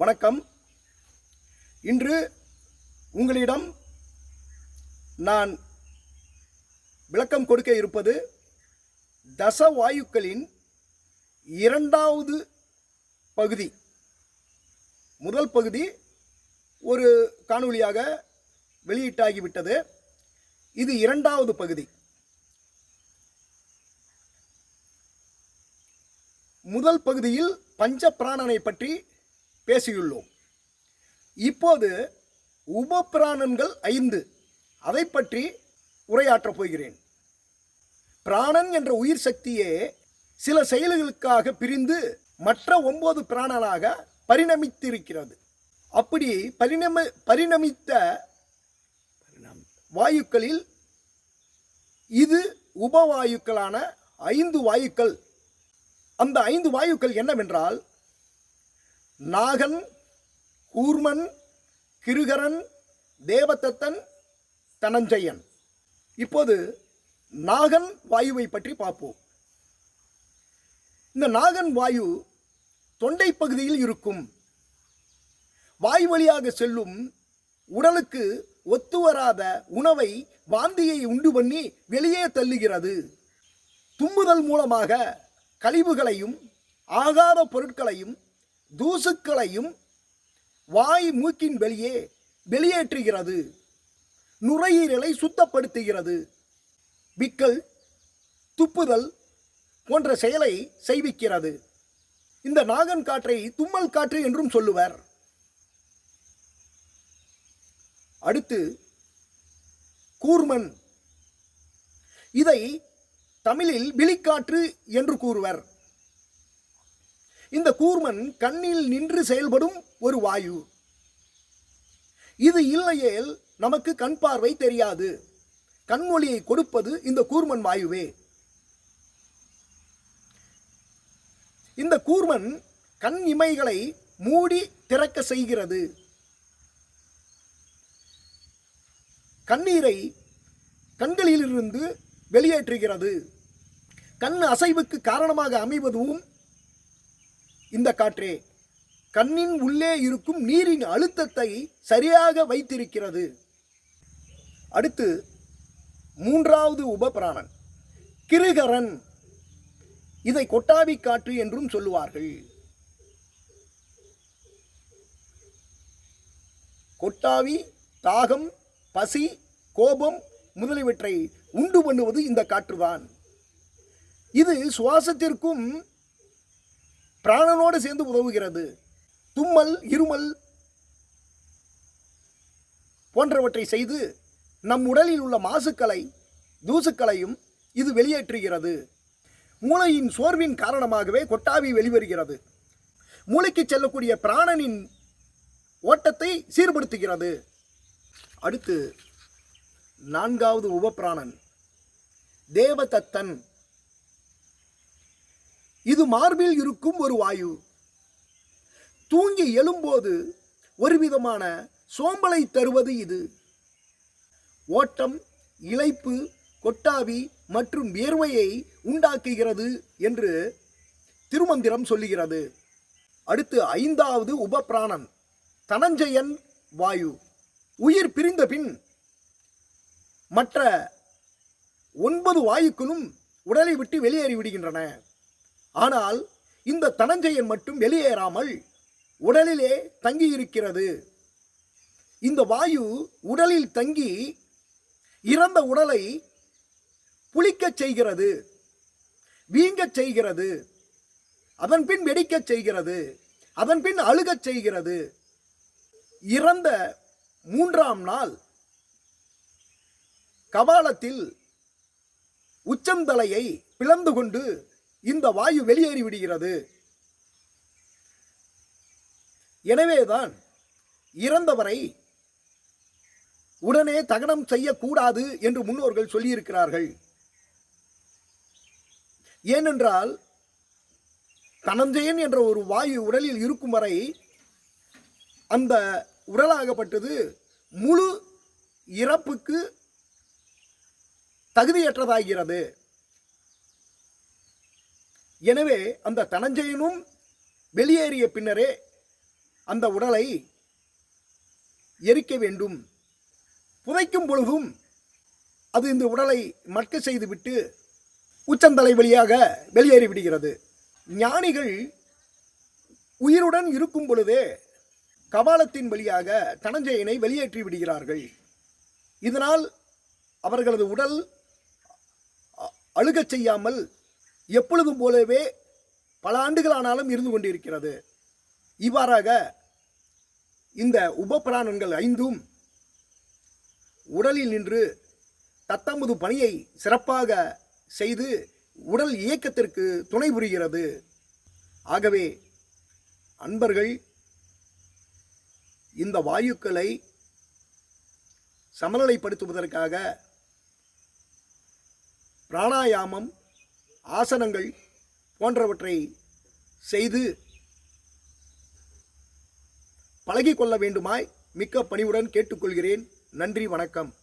வணக்கம். இன்று உங்களிடம் நான் விளக்கம் கொடுக்க இருப்பது தசவாயுக்களின் இரண்டாவது பகுதி. முதல் பகுதி ஒரு காணொளியாக வெளியீட்டாகிவிட்டது. இது இரண்டாவது பகுதி. முதல் பகுதியில் பஞ்ச பிராணனை பற்றி பேசியுள்ளோம். இப்போது உபபிராணன்கள் ஐந்து. அதை பற்றி உரையாற்றப் போகிறேன். பிராணன் என்ற உயிர் சக்தியே சில செயல்களுக்காக பிரிந்து மற்ற ஒன்பது பிராணனாக பரிணமித்திருக்கிறது. அப்படி பரிணம பரிணமித்த வாயுக்களில் இது உபவாயுக்களான ஐந்து வாயுக்கள். அந்த ஐந்து வாயுக்கள் என்னவென்றால் நாகன் கூர்மன் கிருகரன் தேவதத்தன் தனஞ்சயன். இப்போது நாகன் வாயுவை பற்றி பார்ப்போம். இந்த நாகன் வாயு தொண்டை பகுதியில் இருக்கும். வாய் வழியாக செல்லும் உடலுக்கு ஒத்து வராத உணவை வாந்தியை உண்டு பண்ணி வெளியே தள்ளுகிறது. தும்முதல் மூலமாக கழிவுகளையும் ஆகாத பொருட்களையும் தூசுக்களையும் வாய் மூக்கின் வெளியே வெளியேற்றுகிறது. நுரையீரலை சுத்தப்படுத்துகிறது. விக்கல் துப்புதல் போன்ற செயலை செய்விக்கிறது. இந்த நாகன் காற்றை தும்மல் காற்று என்றும் சொல்லுவர். அடுத்து கூர்மன். இதை தமிழில் விழிக்காற்று என்று கூறுவர். இந்த கூர்மன் கண்ணில் நின்று செயல்படும் ஒரு வாயு. இது இல்லையேல் நமக்கு கண் பார்வை தெரியாது. கண்மொழியை கொடுப்பது இந்த கூர்மன் வாயுவே. இந்த கூர்மன் கண் இமைகளை மூடி திறக்க செய்கிறது. கண்ணீரை கண்களிலிருந்து வெளியேற்றுகிறது. கண் அசைவுக்கு காரணமாக அமைவதும் இந்த காற்றே கண்ணின் உள்ளே இருக்கும் நீரின் அழுத்தத்தை சரியாக வைத்திருக்கிறது. அடுத்து மூன்றாவது உபபிராணன் கிருகரன். இதை கொட்டாவி காற்று என்றும் சொல்லுவார்கள். கொட்டாவி தாகம் பசி கோபம் முதலியவற்றை உண்டு பண்ணுவது இந்த காற்றுதான். இது சுவாசத்திற்கும் பிராணனோடு சேர்ந்து உதவுகிறது. தும்மல் இருமல் போன்றவற்றை செய்து நம் உடலில் உள்ள மாசுக்களை தூசுக்களையும் இது வெளியேற்றுகிறது. மூளையின் சோர்வின் காரணமாகவே கொட்டாவி வெளிவருகிறது. மூளைக்கு செல்லக்கூடிய பிராணனின் ஓட்டத்தை சீர்படுத்துகிறது. அடுத்து நான்காவது உபப்பிராணன் தேவதத்தன். இது மார்பில் இருக்கும் ஒரு வாயு. தூங்கி எழும்போது ஒரு விதமான சோம்பலை தருவது இது. ஓட்டம் இழைப்பு கொட்டாவி மற்றும் வியர்வையை உண்டாக்குகிறது என்று திருமந்திரம் சொல்லுகிறது. அடுத்து ஐந்தாவது உபப்பிராணன் தனஞ்சயன் வாயு. உயிர் பிரிந்த பின் மற்ற ஒன்பது வாயுக்களும் உடலை விட்டு வெளியேறி விடுகின்றன ஆனால் இந்த தனஞ்சயன் மட்டும் வெளியேறாமல் உடலிலே தங்கி இருக்கிறது இந்த வாயு உடலில் தங்கி இறந்த உடலை புளிக்கச் செய்கிறது வீங்கச் செய்கிறது அதன் பின் வெடிக்கச் செய்கிறது அதன் பின் அழுகச் செய்கிறது. இறந்த மூன்றாம் நாள் கபாலத்தில் உச்சந்தலையை பிளந்து கொண்டு இந்த வாயு வெளியேறி விடுகிறது. எனவேதான் இறந்தவரை உடனே தகனம் செய்யக்கூடாது என்று முன்னோர்கள் சொல்லியிருக்கிறார்கள். ஏனென்றால் தனஞ்சயன் என்ற ஒரு வாயு உடலில் இருக்கும் வரை அந்த உடலாகப்பட்டது முழு இறப்புக்கு தகுதியற்றதாகிறது. எனவே அந்த தனஞ்சயனும் வெளியேறிய பின்னரே அந்த உடலை எரிக்க வேண்டும். புதைக்கும் பொழுதும் அது இந்த உடலை மட்க செய்துவிட்டு உச்சந்தலை வழியாக வெளியேறிவிடுகிறது ஞானிகள் உயிருடன் இருக்கும் பொழுதே கபாலத்தின் வழியாக தனஞ்சயனை வெளியேற்றி விடுகிறார்கள். இதனால் அவர்களது உடல் அ- அழுகச் செய்யாமல் எப்பொழுதும் போலவே பல ஆண்டுகளானாலும் இருந்து கொண்டிருக்கிறது. இவ்வாறாக இந்த உபபிராணன்கள் ஐந்தும் உடலில் நின்று தத்தமது பணியை சிறப்பாக செய்து உடல் இயக்கத்திற்கு துணை புரிகிறது. ஆகவே அன்பர்கள் இந்த வாயுக்களை சமநிலைப்படுத்துவதற்காக பிராணாயாமம் ஆசனங்கள் போன்றவற்றை செய்து பழகிக்கொள்ள வேண்டுமாய் மிக்க பணிவுடன் கேட்டுக்கொள்கிறேன். நன்றி வணக்கம்.